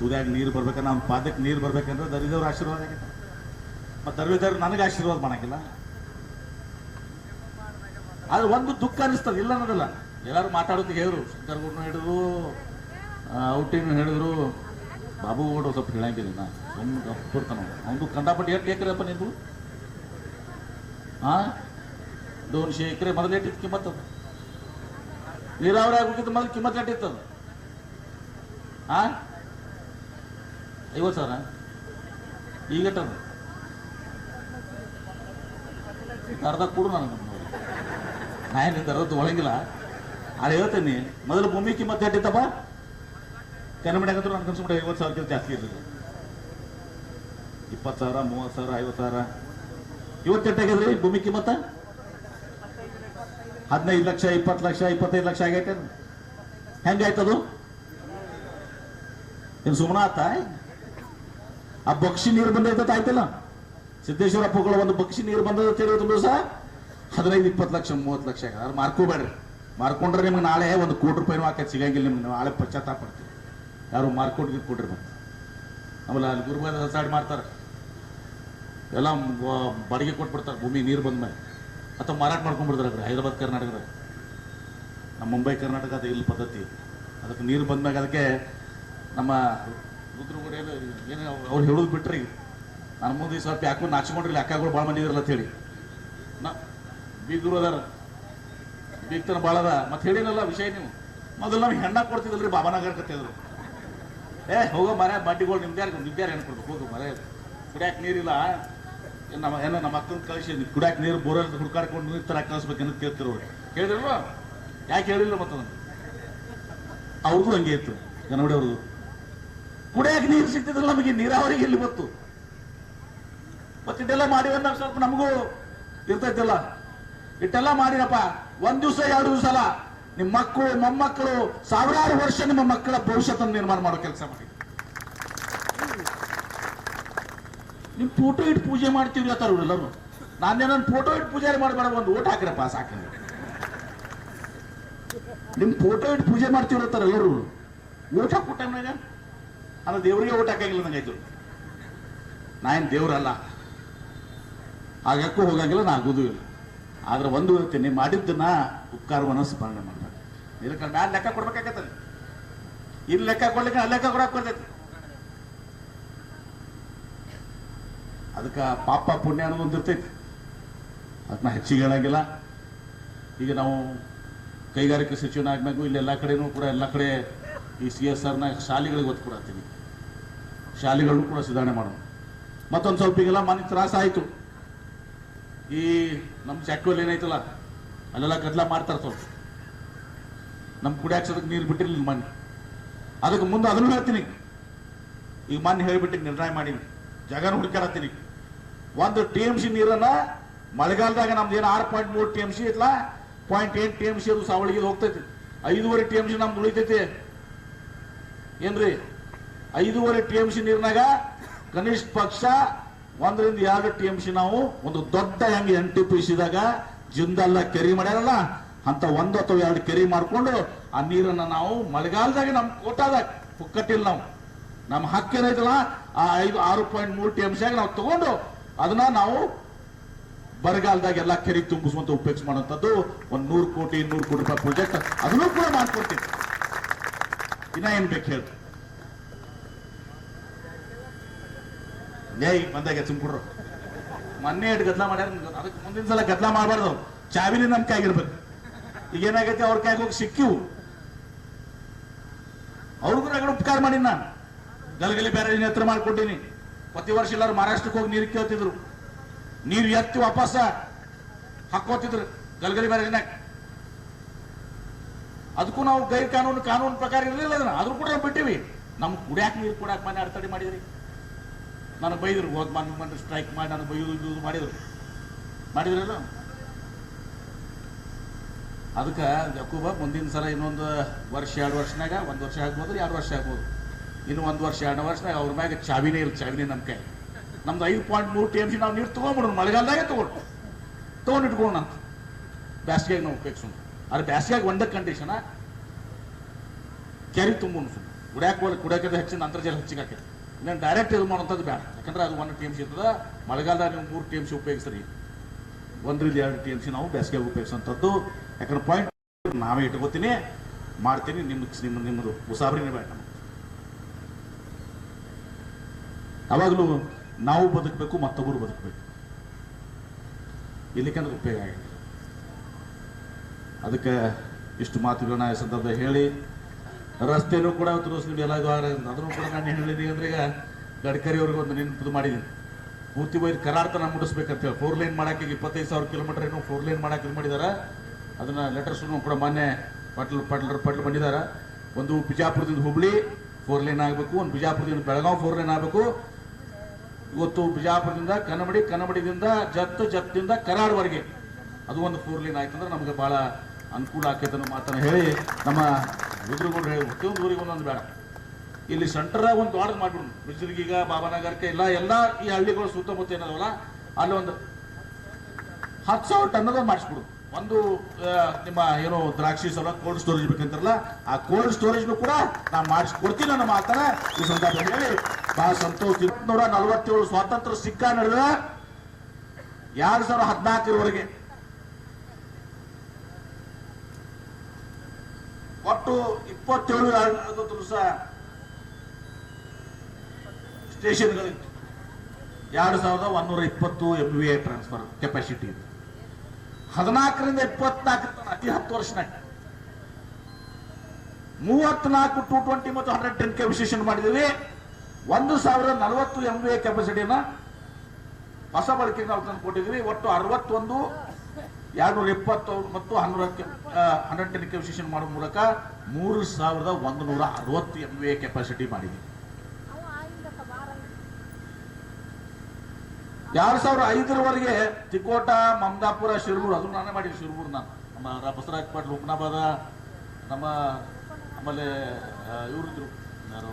ತುದಿಯಾಗಿ ನೀರು ಬರ್ಬೇಕಂದ್ರೆ ಅವ್ನ ಪಾದಕ್ಕೆ ನೀರು ಬರ್ಬೇಕಂದ್ರೆ ದರಿದವ್ರ ಆಶೀರ್ವಾದ ಆಗಿತ್ತು ಮತ್ತು ದರಿದವ್ರು ನನಗೆ ಆಶೀರ್ವಾದ ಮಾಡಂಗಿಲ್ಲ. ಆದ್ರೆ ಒಂದು ದುಃಖ ಅನಿಸ್ತದೆ ಇಲ್ಲ ಅನ್ನೋದಿಲ್ಲ ಎಲ್ಲರೂ ಮಾತಾಡೋದು ಹೇಳಿದ್ರು ಶಂಕರ್ಗೌಡನು ಹೇಳಿದ್ರು ಔಟಿನ ಹೇಳಿದ್ರು. ಬಾಬು ಗೌಡ ಸ್ವಲ್ಪ ಹೇಳಂಗಿಲ್ಲ ನಾ ಸುಮ್ಮನೆ ಕೊಡ್ತಾನ ಅವನು ಕಂಡಾಪಟ್ಟು ಎಷ್ಟು ಎಕರೆಪ್ಪ ನಿಂದು? ಹಾ ದೋನ್ಶೆ ಎಕರೆ ಮೊದಲೇಟಿತ್ತು ಕಿಮ್ಮತ್ ಅದು. ನೀರಾವರಿ ಆಗೋಗಿದ್ದು ಮೊದಲು ಕಿಮ್ಮತ್ ಎಟ್ಟಿತ್ತದು ಹಾ ಐವತ್ತು ಸಾವಿರ? ಈಗ ಎಟ್ಟದು ಅರ್ಧ ಕೊಡು ನನಗೆ. ನಾನು ಏನಿಂದ ಅರ್ಧ ತೊಗೊಳಂಗಿಲ್ಲ ಅದು ಹೇಳ್ತೇನೆ. ಮೊದಲು ಭೂಮಿ ಕಿಮ್ಮತ್ತು ಎಟ್ಟಿತ್ತಪ್ಪ ನನ್ನ ಕನಸು ಮಾಡಿ ಐವತ್ತು ಸಾವಿರಕ್ಕಿಂತ ಜಾಸ್ತಿ ಇರ್ತದೆ. ಇಪ್ಪತ್ತು ಸಾವಿರ, ಮೂವತ್ತು ಸಾವಿರ, ಐವತ್ತು ಸಾವಿರ. ಇವತ್ತೆಟ್ಟಾಗಿದ್ರಿ ಭೂಮಿ ಕಿಮ್ಮತ್ತ ಹದಿನೈದು ಲಕ್ಷ, ಇಪ್ಪತ್ತು ಲಕ್ಷ, ಇಪ್ಪತ್ತೈದು ಲಕ್ಷ ಆಗೈತೆ. ಹೆಂಗಾಯ್ತದು ಏನು ಸುಮ್ಮನ ಆತ? ಆ ಬಕ್ಷಿ ನೀರು ಬಂದೈತೆ ಆಯ್ತಲ್ಲ ಸಿದ್ದೇಶ್ವರ ಅಪ್ಪಗಳ ಒಂದು ಬಕ್ಷಿ ನೀರು ಬಂದದ ತಿಳಿಯೋದು ದಿವಸ ಹದಿನೈದು, ಇಪ್ಪತ್ತು ಲಕ್ಷ, ಮೂವತ್ತು ಲಕ್ಷ ಆಗ ಮಾರ್ಕೋಬೇಡ್ರಿ. ಮಾರ್ಕೊಂಡ್ರೆ ನಿಮ್ಗೆ ನಾಳೆ ಒಂದು ಕೋಟಿ ರೂಪಾಯಿನೂ ಹಾಕಿ ಸಿಗಂಗಿಲ್ಲ ನಿಮ್ಗೆ. ನಾಳೆ ಪಶ್ಚಾತ್ತಾಪ ಪಡ್ತೀವಿ ಯಾರು ಮಾರ್ಕೊಟ್ ಕೊಡ್ರಿ ಮತ್ತೆ. ಆಮೇಲೆ ಅಲ್ಲಿ ಗುರುಬಾದ ಸೈಡ್ ಮಾಡ್ತಾರೆ. ಎಲ್ಲ ಬಾಡಿಗೆ ಕೊಟ್ಬಿಡ್ತಾರೆ. ಭೂಮಿ, ನೀರು ಬಂದ ಮೇಲೆ. ಅಥವಾ ಮಾರಾಟ ಮಾಡ್ಕೊಂಡ್ಬಿಡ್ತಾರೆ ಕಡೆ. ಹೈದರಾಬಾದ್ ಕರ್ನಾಟಕದಾಗ ನಮ್ಮ ಮುಂಬೈ, ಕರ್ನಾಟಕ ಅದು ಇಲ್ಲಿ ಪದ್ಧತಿ. ಅದಕ್ಕೆ ನೀರು ಬಂದ ಮ್ಯಾಗ ಅದಕ್ಕೆ ನಮ್ಮ ರುದ್ರಗೂಡ ಏನು ಏನು ಅವ್ರು ಹೇಳೋದು ಬಿಟ್ರಿ. ನನ್ನ ಮುಂದೆ ಸ್ವಲ್ಪ ಯಾಕೋ ನಾಚಿಕೊಂಡ್ರಿ ಅಕ್ಕಗಳು ಭಾಳ ಮಂದಿ ಇದ್ರಲ್ಲ ಅಂತ ಹೇಳಿ. ನಾ ಬೀಗರು ಅದಾರ. ಬೀಗ್ತನ ಭಾಳ ಅದ. ಮತ್ತೆ ಹೇಳಿರಲ್ಲ ವಿಷಯ ನೀವು. ಮೊದಲು ನಮ್ಗೆ ಹೆಣ್ಣ ಕೊಡ್ತಿದ್ರಲ್ರಿ ಬಾಬಾನಗರ ಕತ್ತಿದ್ರು ಏ, ಹೋಗೋ ಮರ, ಬಡ್ಡಿಗಳು ನಿಮ್ದು ಯಾರು ನಿಮ್ದು ಯಾರು ಹೆಣ್ಣು ಕೊಡ್ಬೇಕು? ಹೋಗು ಕುಡಿಯಾಕ ನೀರಿಲ್ಲ ನಮ್ಮ, ಏನೋ ನಮ್ಮ ಅಕ್ಕನ ಕಳಿಸಿ ಕುಡಿಯಾಕ ನೀರು ಬೋರಲ್ಲಿ ಹುಡ್ಕಾಡ್ಕೊಂಡು ನೀರು ತರ ಕಳಿಸ್ಬೇಕನ್ನು ಕೇಳ್ತಿರೋ ಕೇಳಿದ್ರಲ್ವ? ಯಾಕೆ ಹೇಳಿಲ್ಲ ಮತ್ತದನ್ನು? ಅವ್ರದ್ದು ಹಂಗೆ ಇತ್ತು. ಕನ್ನಡಿ ಅವ್ರದ್ದು ಕುಡಿಯಾಕ ನೀರು ಸಿಗ್ತಿದ್ರೆ ನಮಗೆ ನೀರಾವರಿಗೆ ಎಲ್ಲಿ ಗೊತ್ತು? ಮತ್ತಿಟ್ಟೆಲ್ಲ ಮಾಡಿ ಅಂದಾಗ ಸ್ವಲ್ಪ ನಮಗೂ ಇರ್ತೈತಿಲ್ಲ. ಇಟ್ಟೆಲ್ಲ ಮಾಡಿರಪ್ಪ, ಒಂದ್ ದಿವಸ, ಎರಡು ದಿವಸ ಅಲ್ಲ. ನಿಮ್ಮ ಮಕ್ಕಳು, ಮೊಮ್ಮಕ್ಕಳು, ಸಾವಿರಾರು ವರ್ಷ ನಿಮ್ಮ ಮಕ್ಕಳ ಭವಿಷ್ಯತನ್ನು ನಿರ್ಮಾಣ ಮಾಡೋ ಕೆಲಸ ಮಾಡಿ. ನಿಮ್ ಫೋಟೋ ಇಟ್ಟು ಪೂಜೆ ಮಾಡ್ತೀವಿ ಅಂತಾರ ಎಲ್ಲರೂ. ನಾನೇನ ಫೋಟೋ ಇಟ್ಟು ಪೂಜಾರಿ ಮಾಡಬೇಡ, ಒಂದು ಓಟ್ ಹಾಕಿರಪ್ಪ, ಸಾಕು. ನಿಮ್ ಫೋಟೋ ಇಟ್ಟು ಪೂಜೆ ಮಾಡ್ತೀವಿ ಅಂತಾರ ಎಲ್ಲರೂ. ಓಟ್ ಹಾಕೋ ಅದು ದೇವರಿಗೆ ಓಟ್ ಹಾಕಂಗಿಲ್ಲ ನಂಗಾಯ್ತು ನಾ ಏನು ದೇವ್ರಲ್ಲ? ಆಗಕ್ಕೂ ಹೋಗಂಗಿಲ್ಲ, ನಾ ಆಗೋದು ಇಲ್ಲ. ಆದ್ರೆ ಒಂದು ಹೇಳ್ತೀನಿ ಮಾಡಿದ್ದನ್ನ ಉಪಕಾರವನ್ನ ಸ್ಮರಣೆ ಮಾಡ್ಬೇಕು ಇದಕ್ಕೆ ನಾನು ಲೆಕ್ಕ ಕೊಡ್ಬೇಕಾಗತ್ತಲ್ಲ. ಇಲ್ಲಿ ಲೆಕ್ಕ ಕೊಡ್ಲಿಕ್ಕೆ ಅಲ್ಲಿ ಲೆಕ್ಕ ಕೊಡಕ್ ಬರ್ತೈತಿ. ಅದಕ್ಕೆ ಪಾಪ ಪುಣ್ಯ ಅನ್ನೋದು ಒಂದು ಇರ್ತೈತಿ. ಅದನ್ನ ಹೆಚ್ಚಿಗೆ ಹೇಳಂಗಿಲ್ಲ. ಈಗ ನಾವು ಕೈಗಾರಿಕೆ ಸಚಿವನಾಗಬೇಕು ಇಲ್ಲಿ ಎಲ್ಲ ಕಡೆನೂ ಕೂಡ, ಎಲ್ಲ ಕಡೆ ಈ ಸಿ ಎಸ್ ಆರ್ನ ಶಾಲೆಗಳಿಗೆ ಒತ್ತು ಕೊಡತ್ತೀನಿ. ಶಾಲೆಗಳನ್ನು ಕೂಡ ಸುಧಾರಣೆ ಮಾಡೋಣ ಮತ್ತೊಂದು ಸ್ವಲ್ಪ ಈಗೆಲ್ಲ ಮನೆ ತ್ರಾಸ ಆಯಿತು. ಈ ನಮ್ಮ ಜಾಕ್ವಲ್ ಏನೈತಲ್ಲ ಅಲ್ಲೆಲ್ಲ ಗದ್ದಲ ಮಾಡ್ತಾರೆ ಸ್ವಲ್ಪ. ನಮ್ಮ ಕುಡಿಯಾಕ ನೀರು ಬಿಟ್ಟಿರಲಿಲ್ಲ ಮನೆ ಅದಕ್ಕೆ ಮುಂದೆ ಅದನ್ನು ಹೇಳ್ತೀನಿ. ಈಗ ಮನೆ ಹೇಳಿಬಿಟ್ಟು ನಿರ್ಣಯ ಮಾಡೀನಿ. ಜಾಗನ ಹುಡ್ಕಾಡತ್ತೀನಿ. ಒಂದು ಟಿ ಎಂ ಸಿ ನೀರನ್ನು ಮಳೆಗಾಲದಾಗ ನಮ್ದು ಏನು ಆರು ಪಾಯಿಂಟ್ ಮೂರು ಟಿ ಎಂ ಸಿ ಐತಲ್ಲ point eight T M C ಅದು ಸಾವಳಿಗೆ ಹೋಗ್ತೈತಿ. ಐದೂವರೆ ಟಿ ಎಂ ಸಿ ನಮ್ದು ಉಳಿತೈತಿ. ಏನ್ರಿ? ಐದೂವರೆ ಟಿ ಎಂ ಸಿ ನೀರಿನಾಗ ಕನಿಷ್ಠ ಪಕ್ಷ ಒಂದರಿಂದ ಎರಡು ಟಿ ಎಂ ಸಿ ನಾವು ಒಂದು ದೊಡ್ಡ ಹೆಂಗೆ ಎನ್ ಟಿ ಪಿ ಸಿದಾಗ ಜಿಂದಲ್ಲ ಕೆರಿ ಮಾಡ್ಯಾರಲ್ಲ, ಅಂತ ಒಂದು ಅಥವಾ ಎರಡು ಕೆರಿ ಮಾಡಿಕೊಂಡು ಆ ನೀರನ್ನ ನಾವು ಮಳೆಗಾಲದಾಗ ನಮ್ಮ ಕೋಟಾದಾಗ ಪುಕ್ಕಟ್ಟಿಲ್ಲ ನಾವು. ನಮ್ಮ ಹಕ್ಕೇನೈತಲ್ಲ ಆ ಐದು ಆರು ಪಾಯಿಂಟ್ ಮೂರು ಟಿ ಎಂ ನಾವು ತಗೊಂಡು ಅದನ್ನ ನಾವು ಬರಗಾಲದಾಗ ಎಲ್ಲ ಕೆರೆ ತುಂಬಿಸುವಂತ ಉಪಯೋಗಿಸ್ ಮಾಡುವಂಥದ್ದು ಒಂದು ನೂರು ಕೋಟಿ ನೂರು ಕೋಟಿ ರೂಪಾಯಿ ಪ್ರಾಜೆಕ್ಟ್ ಅದನ್ನು ಕೂಡ ಮಾಡ್ಕೊಡ್ತೀವಿ. ಇನ್ನ ಏನ್ ಬೇಕು ಹೇಳಿ. ನ್ಯಾಯ ಬಂದಾಗ ಸುಮ್ಕೊಡ್ರು ಮೊನ್ನೆ ಇಟ್ಟು ಗದ್ಲ ಮಾಡ್ಯಾರ ಅದಕ್ಕೆ ಮುಂದಿನ ಸಲ ಗದ್ಲ ಮಾಡಬಾರ್ದು. ಚಾವಿನೇ ನಮ್ಮ ಕೈಗಿರ್ಬೇಕು ಈಗ ಏನಾಗೈತೆ, ಅವ್ರ ಕೈಗೆ ಹೋಗಿ ಸಿಕ್ಕಿವು. ಅವ್ರಿಗೂ ನಾನು ಉಪಕಾರ ಮಾಡೀನಿ ನಾನು. ಗಲಗಲಿ ಬ್ಯಾರೇಜ್ ಹತ್ರ ಮಾಡ್ಕೊಟ್ಟಿನಿ. ಪ್ರತಿ ವರ್ಷ ಎಲ್ಲರೂ ಮಹಾರಾಷ್ಟ್ರಕ್ಕೆ ಹೋಗಿ ನೀರು ಕೇಳ್ತಿದ್ರು. ನೀರು ಎತ್ತಿ ವಾಪಸ್ ಹಾಕೋತಿದ್ರು ಗಲಗಲಿ ಬ್ಯಾರೇಜ್ನಾಗ ಅದಕ್ಕೂ ನಾವು ಗೈರ್ ಕಾನೂನು ಕಾನೂನು ಪ್ರಕಾರ ಇರಲಿಲ್ಲ ಅದನ್ನ. ಅದ್ರ ಕೂಡ ಬಿಟ್ಟಿವಿ. ನಮ್ಗೆ ಕುಡಿಯಾಕ ನೀರು ಕುಡಿಯಾಕ ಮನೆ ಅಡ್ತಡಿ ಮಾಡಿದ್ರಿ. ನನಗೆ ಬೈದರು ಹೋದ್ ಮನೆ ಸ್ಟ್ರೈಕ್ ಮಾಡಿ, ನಾನು ಬೈದು ಮಾಡಿದ್ರು. ಮಾಡಿದ್ರಲ್ಲ? ಅದಕ್ಕೆ ಯಾಕೋಬ, ಮುಂದಿನ ಸಲ ಇನ್ನೊಂದು ವರ್ಷ, ಎರಡು ವರ್ಷನಾಗ, ಒಂದು ವರ್ಷ ಆಗ್ಬೋದು ಎರಡು ವರ್ಷ ಆಗ್ಬೋದು. ಇನ್ನು ಒಂದು ವರ್ಷ, ಎರಡು ವರ್ಷನಾಗ ಅವ್ರ ಮ್ಯಾಗ ಚಾವಿನೇ ಇಲ್ಲ ಚಾವಿನೇ ನಮ್ಮ ಕೈ. ನಮ್ದು ಐದು ಪಾಯಿಂಟ್ ಮೂರು ಟಿ ಎಂ ಸಿ ನಾವು ನೀರು ತೊಗೊಂಬಿಡೋಣ ಮಳೆಗಾಲದಾಗೆ ತೊಗೊಂಡು ತೊಗೊಂಡು ಇಟ್ಕೊಳ್ಳೋಣ ಅಂತ. ಬ್ಯಾಸ್ಗೆಗೆ ನಾವು ಉಪಯೋಗಿಸೋಣ ಅದು ಬ್ಯಾಸ್ಗೆಗೆ ಒಂದೇ ಕಂಡೀಷನ ಕೆರೆ ತುಂಬ ಕುಡಿಯಾಕ ಕುಡಿಯಾಕದ ಹೆಚ್ಚಿನ ಅಂತರ್ಜಲ ಹೆಚ್ಚಿಗೆ ಆಕೈತಿ ಇನ್ನೇನು ಡೈರೆಕ್ಟ್ ಇದು ಮಾಡುವಂಥದ್ದು ಬೇಡ. ಯಾಕಂದ್ರೆ ಅದು ಒಂದು ಟಿ ಎಂ ಸಿ ಇರ್ತದ. ಮಳೆಗಾಲದಾಗ ನೀವು ಮೂರು ಟಿ ಎಂ ಸಿ ಉಪಯೋಗಿಸ್ರಿ. ಒಂದರಿಂದ ಎರಡು ಟಿ ಎಂ ಸಿ ನಾವು ಬೇಸಿಗೆ ಉಪಯೋಗಿಸುವಂಥದ್ದು. ಯಾಕಂದ್ರೆ ಪಾಯಿಂಟ್ ನಾವೇ ಇಟ್ಕೋತೀನಿ, ಮಾಡ್ತೀನಿ ನಿಮ್ಮ ನಿಮ್ಮ ನಿಮ್ಮದು ಉಸಾಬರಿನೇ ಬೇಡ ಯಾವಾಗಲೂ ನಾವು ಬದುಕಬೇಕು, ಮತ್ತೊಬ್ಬರು ಬದುಕಬೇಕು. ಇಲ್ಲಿಕಂದ್ರೆ ಉಪಯೋಗ ಆಗಿಲ್ಲ ಅದಕ್ಕೆ ಇಷ್ಟು ಮಾತುಗಳನ್ನ ಈ ಸಂದರ್ಭದಲ್ಲಿ ಹೇಳಿ ರಸ್ತೆನೂ ಕೂಡ ಇದು ಆಗಿದೆ. ಅದನ್ನು ಕೂಡ ನಾನು ಹೇಳಿದ್ದೀನಿ ಅಂದ್ರೆ ಈಗ ಗಡ್ಕರಿ ಅವ್ರಿಗೆ ಒಂದು ನೆನಪು ಮಾಡಿದ್ದೀನಿ. ಪೂರ್ತಿ ಬೈದು ಕರಾರ್ತನ ಮುಡಿಸ್ಬೇಕಂತ ಹೇಳಿ ಫೋರ್ ಲೈನ್ ಮಾಡೋಕೆ ಈಗ ಇಪ್ಪತ್ತೈದು ಸಾವಿರ ಕಿಲೋಮೀಟರ್ ಏನು ಫೋರ್ ಲೈನ್ ಮಾಡೋಕೆ ಮಾಡಿದ್ದಾರೆ ಅದನ್ನ ಲೆಟರ್ಸ್ ಕೂಡ ಮೊನ್ನೆ ಪಟ್ಲ್ ಪಟ್ಲ್ ಪಟ್ಲು ಬಂದಿದ್ದಾರೆ ಒಂದು ಬಿಜಾಪುರದಿಂದ ಹುಬ್ಳಿ ಫೋರ್ ಲೈನ್ ಆಗಬೇಕು, ಒಂದು ಬಿಜಾಪುರದಿಂದ ಬೆಳಗಾವಿ ಫೋರ್ ಲೈನ್ ಆಗಬೇಕು. ಇವತ್ತು ಬಿಜಾಪುರದಿಂದ ಕನ್ನಡಿ, ಕನ್ನಡಿದಿಂದ ಜತ್ ಜತ್ತಿಂದ ಕರಾಡ್ವರೆಗೆ ಅದು ಒಂದು ಫೋರ್ ಲೈನ್ ಆಯ್ತಂದ್ರೆ ನಮಗೆ ಭಾಳ ಅನುಕೂಲ ಆಕೈತೆ ಅನ್ನೋ ಮಾತನ್ನು ಹೇಳಿ ನಮ್ಮ ರುದ್ರಗೌಡರು ಹೇಳಿ ಪ್ರತಿಯೊಂದು ಊರಿಗೆ ಒಂದೊಂದು ಬೇಡ. ಇಲ್ಲಿ ಸೆಂಟರ್ ಒಂದು ದೊಡ್ಡದು ಮಾಡ್ಬಿಡು ಈಗ ಬಾಬಾನಗರಕ್ಕೆ ಇಲ್ಲ, ಎಲ್ಲ ಈ ಹಳ್ಳಿಗಳು ಸುತ್ತಮುತ್ತ ಏನದವಲ್ಲ, ಅಲ್ಲಿ ಒಂದು ಹತ್ತು ಸಾವಿರ ಟನ್ನದ ಮಾಡಿಸ್ಬಿಡು. ಒಂದು ನಿಮ್ಮ ಏನು ದ್ರಾಕ್ಷಿ ಸಲ ಕೋಲ್ಡ್ ಸ್ಟೋರೇಜ್ ಬೇಕಂತಾರಲ್ಲ, ಆ ಕೋಲ್ಡ್ ಸ್ಟೋರೇಜ್ ಕೂಡ ನಾನು ಮಾಡಿಸ್ಕೊಡ್ತೀನಿ ನನ್ನ ಮಾತನ್ನ ಈ ಸಂದರ್ಭ ಹೇಳಿ ಬಹಳ ಸಂತೋಷ ನೂರ ನಲವತ್ತೇಳು ಸ್ವಾತಂತ್ರ್ಯ ಸಿಕ್ಕ ನಡೆದ ಎರಡ್ ಸಾವಿರದ ಹದಿನಾಲ್ಕರವರೆಗೆ ಒಟ್ಟು ಇಪ್ಪತ್ತೇಳು ದಿವಸ ಸ್ಟೇಷನ್ಗಳಿತ್ತು. ಎರಡು ಸಾವಿರದ ಒಂದೂರ ಇಪ್ಪತ್ತು M V A transfer capacity ಇದೆ. ಹದಿನಾಲ್ಕರಿಂದ ಇಪ್ಪತ್ನಾಲ್ಕು ತನಕ, ಅತಿ ಹತ್ತು ವರ್ಷನಾಗ ಮೂವತ್ನಾಲ್ಕು ಟು ಟ್ವೆಂಟಿ ಮತ್ತು ಹಂಡ್ರೆಡ್ ಟೆನ್ ಕೆ ವಿಶೇಷಣ ಮಾಡಿದ್ದೀವಿ. ಒಂದು ಸಾವಿರದ ನಲವತ್ತು ಎಂ ವಿ ಎ ಕೆಪಾಸಿಟಿನ ಹೊಸ ಬಳಕೆಗೆ ನಾವು ತಂದು ಕೊಟ್ಟಿದ್ವಿ ಒಟ್ಟು ಅರವತ್ತೊಂದು ಎರಡ್ನೂರ ಇಪ್ಪತ್ತು ಮತ್ತು ಹನ್ನೂರಕ್ಕೆ ಹಂಡ್ರೆಡ್ ಟೆನ್ ಕೆ ವಿಶೇಷಣ ಮಾಡೋ ಮೂಲಕ ಮೂರು ಸಾವಿರದ ಒಂದು ನೂರ ಅರವತ್ತು ಎಂ ಎ ಕೆಪಾಸಿಟಿ ಮಾಡಿದೆ. ಎರಡು ಸಾವಿರ ಐದರವರೆಗೆ ತಿಕೋಟ ಮಮದಾಪುರ ಶಿರೂರು, ಅದು ನಾನೇ ಮಾಡಿದ್ದೆ ಶಿರೂರು ನಾನು. ನಮ್ಮ ಬಸವರಾಜ್ ಪಾಟೀಲ್ ಉಪ್ನಾಬಾದ ನಮ್ಮ ಆಮೇಲೆ ಇವ್ರಿದ್ರು, ಯಾರು,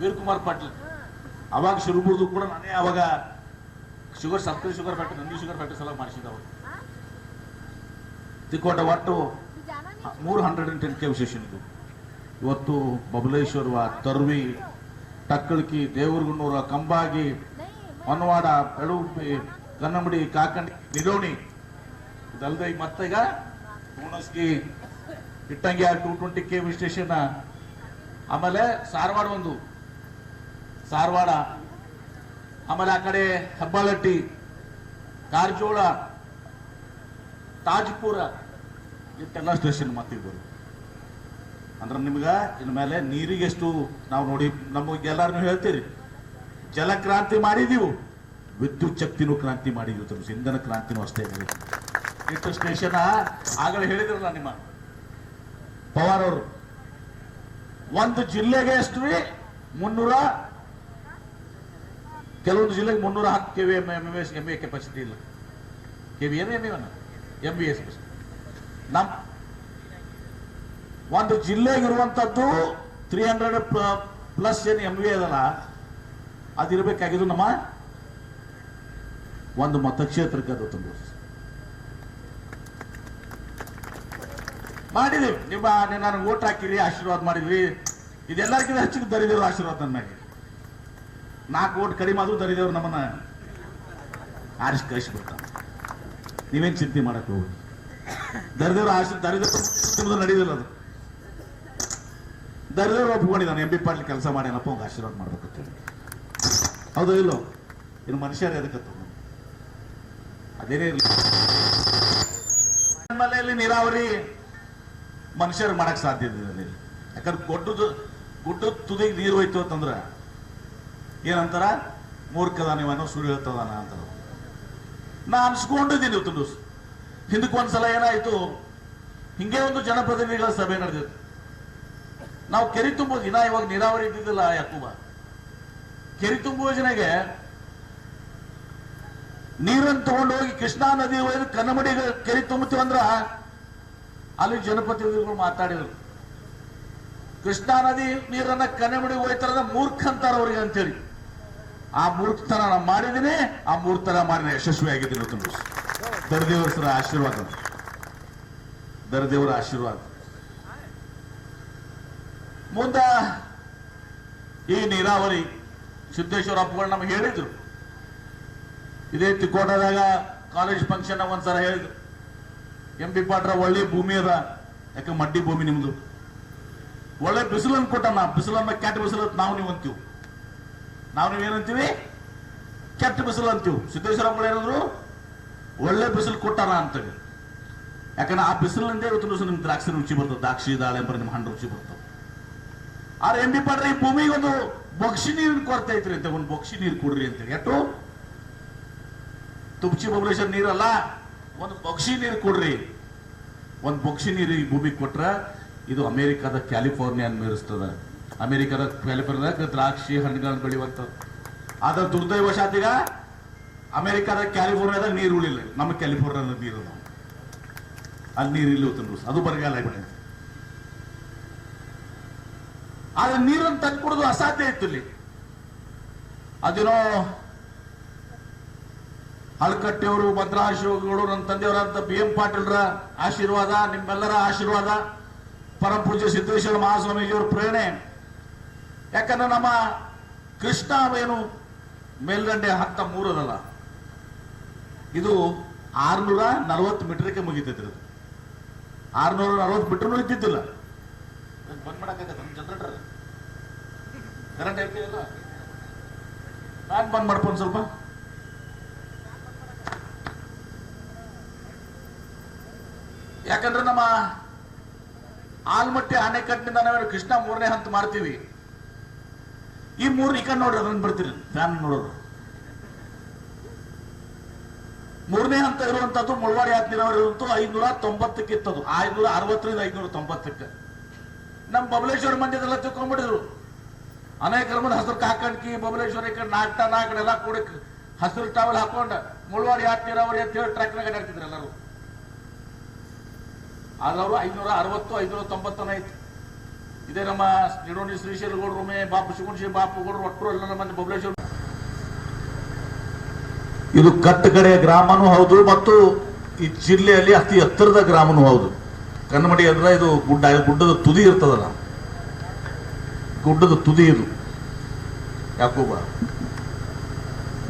ವೀರಕುಮಾರ್ ಪಾಟೀಲ್. ಅವಾಗ ಶಿರೂರ್ದು ಕೂಡ ನಾನೇ ಅವಾಗ ಶುಗರ್ ಸಕ್ಕರೆ sugar factory Nandi sugar factory ಸಲ ಮಾಡಿಸಿದ ಅವರು. ತಿಕೋಟ ಒಟ್ಟು ಮೂರು ಹಂಡ್ರೆಡ್ ಅಂಡ್ ಟೆನ್ ಕೆ ವಿಶೇಷನ್ ಇದು ಇವತ್ತು ಬಬಲೇಶ್ವರ ತರ್ವಿ ಟಕ್ಕಳ್ಕಿ ದೇವರಗುನ್ನೂರ ಕಂಬಾಗಿ ಹೊನ್ನವಾಡ ಬೆಳುಪಿ ಕನ್ನಂಬಡಿ ಕಾಕಂಡಿ ನಿಡೋಣಿ ಇದಲ್ಲದೆ ಈಗ ಮತ್ತೆ ಈಗ Hunasagi Ittangi two twenty K V station ಆಮೇಲೆ ಸಾರವಾಡ ಒಂದು ಸಾರವಾಡ ಆಮೇಲೆ ಆ ಕಡೆ ಹೆಬ್ಬಾಳಟ್ಟಿ ಕಾರಜೋಳ ತಾಜ್ಪುರ ಇಷ್ಟೆಲ್ಲ ಸ್ಟೇಷನ್ ಮಾತಿರ್ಬೋದು ಅಂದ್ರೆ ನಿಮ್ಗೆ ಇನ್ನು ಮೇಲೆ ನೀರಿಗೆ ಎಷ್ಟು ನಾವು ನೋಡಿ ನಮಗೆ ಎಲ್ಲಾರು ಹೇಳ್ತೀರಿ. ಜಲಕ್ರಾಂತಿ ಮಾಡಿದೀವು. ವಿದ್ಯುತ್ ಶಕ್ತಿನೂ ಕ್ರಾಂತಿ ಮಾಡಿದೀವಿ ತಮ್ಮ ಇಂಧನ ಕ್ರಾಂತಿನೂ ಅಷ್ಟೇ ಇದೆ ಇಷ್ಟು ಸ್ಟೇಷನ್ ಆಗಲೇ ಹೇಳಿದ್ರಲ್ಲ ನಿಮ್ಮ ಪವಾರ್ ಅವರು. ಒಂದು ಜಿಲ್ಲೆಗೆ ಎಷ್ಟು ರೀ? ಮುನ್ನೂರ? ಕೆಲವೊಂದು ಜಿಲ್ಲೆಗೆ ಮುನ್ನೂರ ಹತ್ತು K V M M S M A capacity ಇಲ್ಲ ಕೆ ವಿ ಏನು ಎಂ ಎಂ ಬಿ ಎಸ್ ನಮ್ ಒಂದು ಜಿಲ್ಲೆಗೆ ಇರುವಂತದ್ದು ತ್ರೀ ಹಂಡ್ರೆಡ್ ಪ್ಲಸ್ ಏನು ಎಂ ವಿ ಅದಲ್ಲ, ಅದಿರಬೇಕಾಗಿದ್ದು ನಮ್ಮ ಒಂದು ಮತಕ್ಷೇತ್ರಕ್ಕೆ ಅದು ತುಂಬ ಮಾಡಿದೀವಿ. ನಿಮ್ಮ ನನಗೆ ಓಟ್ ಹಾಕಿರಿ, ಆಶೀರ್ವಾದ ಮಾಡಿದ್ವಿ ಇದೆಲ್ಲರಿಗಿಂತ ಹೆಚ್ಚಿಗೆ ದರಿದೇವ್ರ ಆಶೀರ್ವಾದ ನನಗೆ ನಾಲ್ಕು ಓಟ್ ಕಡಿಮೆ ಆದರೂ ದರಿದೇವ್ರು ನಮ್ಮನ್ನ ಆರಿಸಿ ಕಳಿಸ್ಬಿಡ್ತಾನೆ ನೀವೇನು ಚಿಂತೆ ಮಾಡಕ್ ಹೋಗಿ ದರಿದೇವ್ರ ಆಶೀರ್ ದರಿದೇವ್ರ ನಡೆಯೋದಿಲ್ಲ ಅದು. ದರಿದೇವ್ರು ಒಪ್ಕೊಂಡಿದ್ದಾನೆ ಎಂ ಬಿ ಪಾಟೀಲ್ ಕೆಲಸ ಮಾಡ್ಯಾನಪ್ಪ ಅವ್ಗೆ ಆಶೀರ್ವಾದ ಮಾಡ್ಬೇಕು ಹೇಳಿ. ಹೌದು ಇಲ್ಲೋ? ಇನ್ನು ಮನುಷ್ಯರು ಎದಕ್ಕೆ ಅದೇನೇ ಇರಲಿ. ಮನೆಯಲ್ಲಿ ನೀರಾವರಿ ಮನುಷ್ಯರು ಮಾಡಕ್ ಸಾಧ್ಯ ಇದೆ ಯಾಕಂದ್ರೆ ಗುಡ್ಡದ ಗುಡ್ಡ ತುದಿಗೆ ನೀರು ಹೋಯ್ತು ಅಂತಂದ್ರ ಏನಂತಾರ? ಮೂರ್ಖದ ನೀವನ್ನೋ ಸುಳ್ಳು ಹೇಳ್ತದಾನ ಅಂತ ನಾ ಅನ್ಸ್ಕೊಂಡಿದ್ದೀನಿ ಇವತ್ತು ದಿವಸ ಹಿಂದಕ್ಕೆ ಒಂದ್ಸಲ ಏನಾಯ್ತು? ಹಿಂಗೆ ಒಂದು ಜನಪ್ರತಿನಿಧಿಗಳ ಸಭೆ ನಡೆದಿತ್ತು. ನಾವು ಕೆರೆ ತುಂಬುವ ದಿನ ಇವಾಗ ನೀರಾವರಿ ಇದ್ದಿದ್ದಿಲ್ಲ ಯಾಕೂಬ ಕೆರೆ ತುಂಬುವ ಜನಗೆ ನೀರನ್ನು ತಗೊಂಡು ಹೋಗಿ ಕೃಷ್ಣಾ ನದಿ ಒಯ್ದು ಕನ್ನಮಡಿ ಕೆರೆ ತುಂಬುತ್ತೀವಿ ಅಂದ್ರ ಅಲ್ಲಿ ಜನಪ್ರತಿನಿಧಿಗಳು ಮಾತಾಡಿದ್ರು. ಕೃಷ್ಣಾ ನದಿ ನೀರನ್ನ ಕನ್ನಮಡಿ ಹೋಯ್ತಾರ ಮೂರ್ಖ ಅಂತಾರ ಅವ್ರಿಗೆ ಅಂತೇಳಿ ಆ ಮೂರ್ಖತನ ನಾನು ಮಾಡಿದ್ದೀನಿ, ಆ ಮೂರ್ತನ ಮಾಡಿ ಯಶಸ್ವಿ ಆಗಿದ್ದೀನಿ ತುಂಬ ದರದೇವರ ಆಶೀರ್ವಾದ. ದರ್ದೇವರ ಆಶೀರ್ವಾದ. ಮುಂದ ಈ ನೀರಾವರಿ ಸಿದ್ದೇಶ್ವರ ಅಪ್ಪಗಳು ನಮ್ಗೆ ಹೇಳಿದ್ರು. ಇದೇ ತಿಕೋಟದಾಗ ಕಾಲೇಜ್ ಫಂಕ್ಷನ್ ಒಂದ್ಸಲ ಹೇಳಿದ್ರು. ಎಂ ಪಿ ಪಾಟ್ರ ಒಳ್ಳೆ ಭೂಮಿ ಅದ ಯಾಕೆ ಮಡ್ಡಿ ಭೂಮಿ ನಿಮ್ದು. ಒಳ್ಳೆ ಬಿಸಿಲನ್ನು ಕೊಟ್ಟಮ್ಮ ಬಿಸಿಲನ್ನ ಕೆಟ್ಟ ಬಿಸಿಲು ನಾವು ನೀವು ಅಂತೀವಿ ನಾವು ನೀವೇನಂತೀವಿ? ಕೆಟ್ಟ ಬಿಸಿಲು ಅಂತೀವಿ. ಸಿದ್ದೇಶ್ವರ ಏನಂದ್ರು? ಒಳ್ಳೆ ಬಿಸಿಲು ಕೊಟ್ಟಾರ ಅಂತೇಳಿ. ಯಾಕಂದ್ರೆ ಆ ಬಿಸಿಲಿನಿಂದ ಇವತ್ತು ದಿವಸ ನಿಮ್ಗೆ ದ್ರಾಕ್ಷಿ ರುಚಿ ಬರ್ತದೆ. ದ್ರಾಕ್ಷಿ ದಾಳಿಂಬರ ನಿಮ್ಮ ಹಣ್ಣು ರುಚಿ ಬರ್ತದೆ. ಆದ್ರೆ ಎಂ ಬಿ ಈ ಭೂಮಿಗೆ ಒಂದು ಬೊಕ್ಷಿ ನೀರಿನ ಕೊರತೆ ಐತ್ರಿ ಅಂತ, ಒಂದು ಬಕ್ಷಿ ನೀರು ಕೊಡ್ರಿ ಅಂತೇಳಿ. ಎಟ್ಟು? ತುಪ್ಚಿ ಬಬಲೇಶ್ವರ ನೀರಲ್ಲ, ಒಂದು ಬೊಕ್ಷಿ ನೀರು ಕೊಡ್ರಿ. ಒಂದು ಬೊಕ್ಷಿ ನೀರು ಈ ಭೂಮಿಗೆ ಕೊಟ್ರ ಇದು ಅಮೆರಿಕದ ಕ್ಯಾಲಿಫೋರ್ನಿಯಾ ಮೀರಿಸ್ತದ. ಅಮೆರಿಕದ ಕ್ಯಾಲಿಫೋರ್ನಿಯಾದಾಗ ದ್ರಾಕ್ಷಿ ಹಣ್ಣುಗಳನ್ನ ಬೆಳೆಯುವಂಥದ್ದು. ಆದ್ರೆ ದುರ್ದೈವಶಾತಿಗ ಅಮೆರಿಕದ ಕ್ಯಾಲಿಫೋರ್ನಿಯಾದಾಗ ನೀರು ಉಳಿಲ್ಲ. ನಮ್ಮ ಕ್ಯಾಲಿಫೋರ್ನಿಯಾದ ನೀರು ನಾವು. ಅಲ್ಲಿ ನೀರು ಇಲ್ಲಿ ಅದು ಬರಗಾಲ ಆಗ್ಬಿಟ್ಟೈತೆ ಆದ್ರೆ ನೀರನ್ನು ತಂದು ಅಸಾಧ್ಯ ಇತ್ತು ಇಲ್ಲಿ. ಅದೇನೋ ಹಳಕಟ್ಟೆಯವರು ಭದ್ರಾಶಿವಗಳು ನನ್ನ ತಂದೆಯವರಂತ ಬಿ ಎಂ ಪಾಟೀಲ್ರ ಆಶೀರ್ವಾದ, ನಿಮ್ಮೆಲ್ಲರ ಆಶೀರ್ವಾದ ಪರಮ ಪೂಜ್ಯ ಸಿದ್ದೇಶ್ವರ ಮಹಾಸ್ವಾಮೀಜಿಯವರ ಪ್ರೇರಣೆ. ಯಾಕಂದ್ರೆ ನಮ್ಮ ಕೃಷ್ಣ ಏನು ಮೇಲ್ಗಂಡೆ ಹತ್ತ ಮೂರದಲ್ಲ ಇದು ಆರ್ನೂರ ನಲವತ್ತು ಮೀಟರ್ಗೆ ಮುಗಿತೈತ್ರಿ ಅದು ಆರ್ನೂರ ನಲವತ್ತು ಮೀಟರ್ನು ಇದ್ದಿದ್ದಿಲ್ಲ. ಬಂದ್ ಮಾಡಕ್ಕಾಗತ್ತ? ಜನರೇಟರ್ ಕರೆಂಟ್ ಇರ್ತೀಯಲ್ಲ ಫ್ಯಾನ್ ಬಂದ್ ಒಂದ್ ಸ್ವಲ್ಪ? ಯಾಕಂದ್ರೆ ನಮ್ಮ ಆಲ್ಮಟ್ಟಿ ಅಣೆಕಟ್ಟಿನಿಂದ ನಾವೇನು ಕೃಷ್ಣ ಮೂರನೇ ಹಂತ ಮಾಡ್ತೀವಿ ಈ ಮೂರು ಈ ಕಡೆ ನೋಡ್ರಿ ಅದನ್ನ ಬರ್ತೀರಿ. ಫ್ಯಾನ್ ನೋಡೋರು ಮೂರನೇ ಹಂತ ಇರುವಂತದ್ದು ಮುಳವಾಡಿ ಹತ್ತಿರವರೆಗೂ ಐನೂರ ತೊಂಬತ್ತಕ್ಕೆ ಇತ್ತದು ಐನೂರ ಅರವತ್ತರಿಂದ ಐನೂರ ತೊಂಬತ್ತಕ್ಕೆ ನಮ್ಮ ಬಬಲೇಶ್ವರ ಮಂಡ್ಯದೆಲ್ಲ ತಿಳ್ಕೊಂಡ್ಬಿಟ್ಟಿದ್ರು ಅನೇಕರ ಮಂದಿ ಹಸಿರು ಹಾಕಂಡ್ಕಿ ಬಬಲೇಶ್ವರ ಈ ಕಡೆ ನಾಟ ನಾಲ್ಕಡೆ ಎಲ್ಲ ಕೂಡ ಹಸಿರು ಟಾವೆಲ್ ಹಾಕೊಂಡ ಮುಳವಾಡಿ ಹತ್ತು ನೀರಾವರಿ ಅಂತ ಹೇಳಿ ಟ್ರ್ಯಾಕ್ನಾಗ ಅಡ್ಡಾಡ್ತಿದ್ರು ಎಲ್ಲರೂ. ಆದ್ರವರು ಐನೂರ ಅರವತ್ತು ಐನೂರ ತೊಂಬತ್ತನ ಐತಿ ಇದೇ ನಮ್ಮ ನಿಡೋಣಿ ಶ್ರೀಶೈಲಗೌಡರು ಮೇ ಬಾಪು ಶ್ರೀ ಬಾಪು ಗೌಡ್ರು ಒಟ್ಟರು ಎಲ್ಲ ನಮ್ಮ ಬಬಲೇಶ್ವರ ಇದು ಕಟ್ಟ ಕಡೆಯ ಗ್ರಾಮನೂ ಹೌದು ಮತ್ತು ಈ ಜಿಲ್ಲೆಯಲ್ಲಿ ಅತಿ ಎತ್ತರದ ಗ್ರಾಮನೂ ಹೌದು. ಕನ್ನಮಡಿ ಅಂದ್ರೆ ಇದು ಗುಡ್ಡ ಗುಡ್ಡದ ತುದಿ ಇರ್ತದಲ್ಲ. ಗುಡ್ಡದ ತುದಿ ಇದು. ಯಾಕೋಬ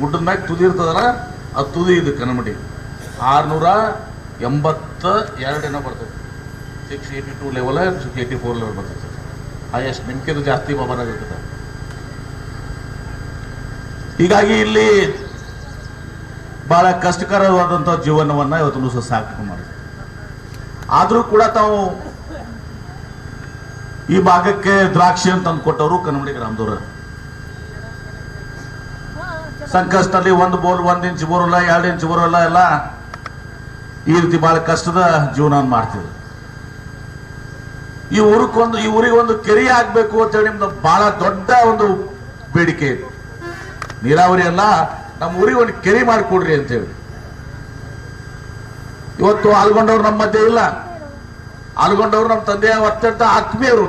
ಗುಡ್ಡದ ಮ್ಯಾಗ ತುದಿ ಇರ್ತದಲ್ಲ, ಆ ತುದಿ ಇದು ಕನ್ನಮಡಿ ಆರ್ನೂರ ಎಂಬತ್ತ ಎರಡೇನೋ ಬರ್ತದೆ. Six eighty two level six eighty four level ಬರ್ತದೆ. ಹೈಯೆಸ್ಟ್ ನಿಮ್ಕಿಂತ ಜಾಸ್ತಿ ಬಬರಾಗಿರ್ತದೆ ಹೀಗಾಗಿ ಇಲ್ಲಿ ಬಹಳ ಕಷ್ಟಕರವಾದಂಥ ಜೀವನವನ್ನ ಇವತ್ತು ಸಾಕು ಮಾಡಿದೆ ಆದರೂ ಕೂಡ ತಾವು ಈ ಭಾಗಕ್ಕೆ ದ್ರಾಕ್ಷಿ ಅಂತ ತಂದು ಕೊಟ್ಟವರು ಕನ್ನಡಿ ರಾಮದೂರ ಸಂಕಷ್ಟದಲ್ಲಿ ಒಂದು ಬೋಲ್, ಒಂದ್ ಇಂಚ್ ಬರೋಲ್ಲ, ಎರಡು ಇಂಚ್ ಬರೋಲ್ಲ ಎಲ್ಲ ಈ ರೀತಿ ಬಹಳ ಕಷ್ಟದ ಜೀವನ ಮಾಡ್ತಿದ್ರು. ಈ ಊರಿಗೊಂದು ಈ ಊರಿಗೆ ಒಂದು ಕೆರೆ ಆಗ್ಬೇಕು ಅಂತೇಳಿ ನಿಮ್ದು ಬಹಳ ದೊಡ್ಡ ಒಂದು ಬೇಡಿಕೆ ನೀರಾವರಿ ಅಲ್ಲ ನಮ್ಮ ಊರಿಗೆ ಒಂದು ಕೆರೆ ಮಾಡಿಕೊಡ್ರಿ ಅಂತೇಳಿ. ಇವತ್ತು ಆಲ್ಗೊಂಡವ್ರು ನಮ್ಮ ಮಧ್ಯೆ ಇಲ್ಲ. ಆಲ್ಗೊಂಡವ್ರು ನಮ್ಮ ತಂದೆಯ ಅತ್ಯಂತ ಆತ್ಮೀಯರು